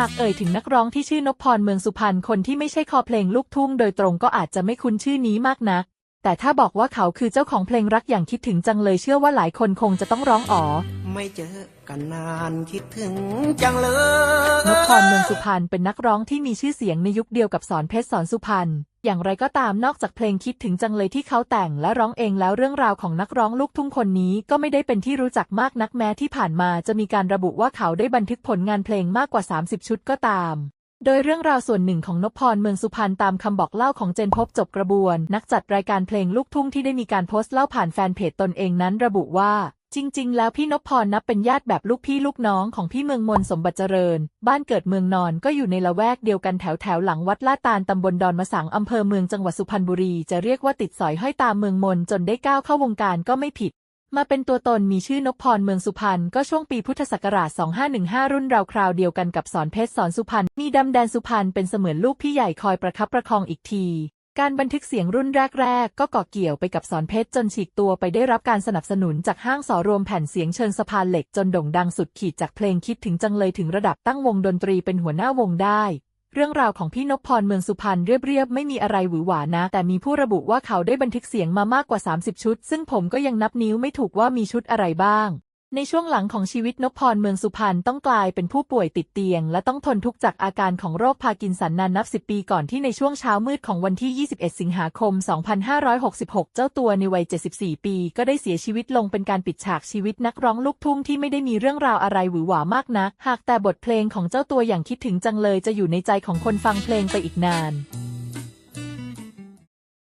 หากเอ่ยถึงนักร้องที่ชื่อนพพรเมืองสุพรรณคนที่ไม่ใช่คอเพลงลูกทุ่งโดยตรงก็อาจจะไม่คุ้นชื่อนี้มากนัก แต่ถ้าบอกว่าเขาคือเจ้าของเพลงรักอย่างคิดถึงจังเลยเชื่อว่าหลายคนคงจะต้องร้องอ๋อ ไม่เจอกันนานคิดถึงจังเลย นพพรเมืองสุพรรณเป็นนักร้องที่มีชื่อเสียงในยุคเดียวกับสอนเพชรสอนสุพรรณ อย่างไรก็ตามนอกจากเพลงคิดถึงจังเลยที่เขาแต่งและร้องเองแล้วเรื่องราวของนักร้องลูกทุ่งคนนี้ก็ไม่ได้เป็นที่รู้จักมากนักแม้ที่ผ่านมาจะมีการระบุว่าเขาได้บันทึกผลงานเพลงมากกว่า 30 ชุดก็ตาม โดยเรื่องราวส่วนหนึ่งของนพพรเมืองสุพรรณตามคำบอกเล่าของเจนพบจบกระบวน นักจัดรายการเพลงลูกทุ่งที่ได้มีการโพสต์เล่าผ่านแฟนเพจตนเองนั้นระบุว่า จริง ๆ แล้วพี่นพพรนับเป็นญาติแบบลูกพี่ลูกน้องของพี่เมืองมนสมบัติเจริญ บ้านเกิดเมืองนอนก็อยู่ในละแวกเดียวกันแถวแถวหลังวัดลาดตาลตำบลดอนมะสังอำเภอเมืองจังหวัดสุพรรณบุรีจะเรียกว่าติดสอยห้อยตามเมืองมนจนได้ก้าวเข้าวงการก็ไม่ผิด มาเป็นตัวตนมีชื่อนพพรเมืองสุพรรณก็ช่วงปีพุทธศักราช 2515 รุ่นราวคราวเดียวกันกับสอนเพชรสอนสุพรรณมีดำแดนสุพรรณเป็นเสมือนลูกพี่ใหญ่คอยประคับประคองอีกที การบันทึกเสียงรุ่นแรก ๆ ก็ก่อเกี่ยวไปกับสอนเพชรจนฉีกตัวไปได้รับการสนับสนุนจากห้างสอรวมแผ่นเสียงเชิงสะพานเหล็กจนโด่งดังสุดขีดจากเพลงคิดถึงจังเลยถึงระดับตั้งวงดนตรีเป็นหัวหน้าวงได้ เรื่องราวของพี่นพพรเมืองสุพรรณเรียบๆ ไม่มีอะไรหวือหวานะ แต่มีผู้ระบุว่าเขาได้บันทึกเสียงมามากกว่า 30 ชุด ซึ่งผมก็ยังนับนิ้วไม่ถูกว่ามีชุดอะไรบ้าง ในช่วงหลังของชีวิตนพพรเมืองสุพรรณต้องกลายเป็นผู้ป่วยติดเตียง และต้องทนทุกข์จากอาการของโรคพาร์กินสันนานนับ10ปีก่อนที่ในช่วงเช้ามืดของวันที่ 21 สิงหาคม 2566 เจ้าตัวในวัย 74 ปี ก็ได้เสียชีวิตลงเป็นการปิดฉากชีวิตนักร้องลูกทุ่งที่ไม่ได้มีเรื่องราวอะไรหวือหวามากนักหากแต่บทเพลงของเจ้าตัวอย่างคิดถึงจังเลยจะอยู่ในใจของคนฟังเพลงไปอีกนาน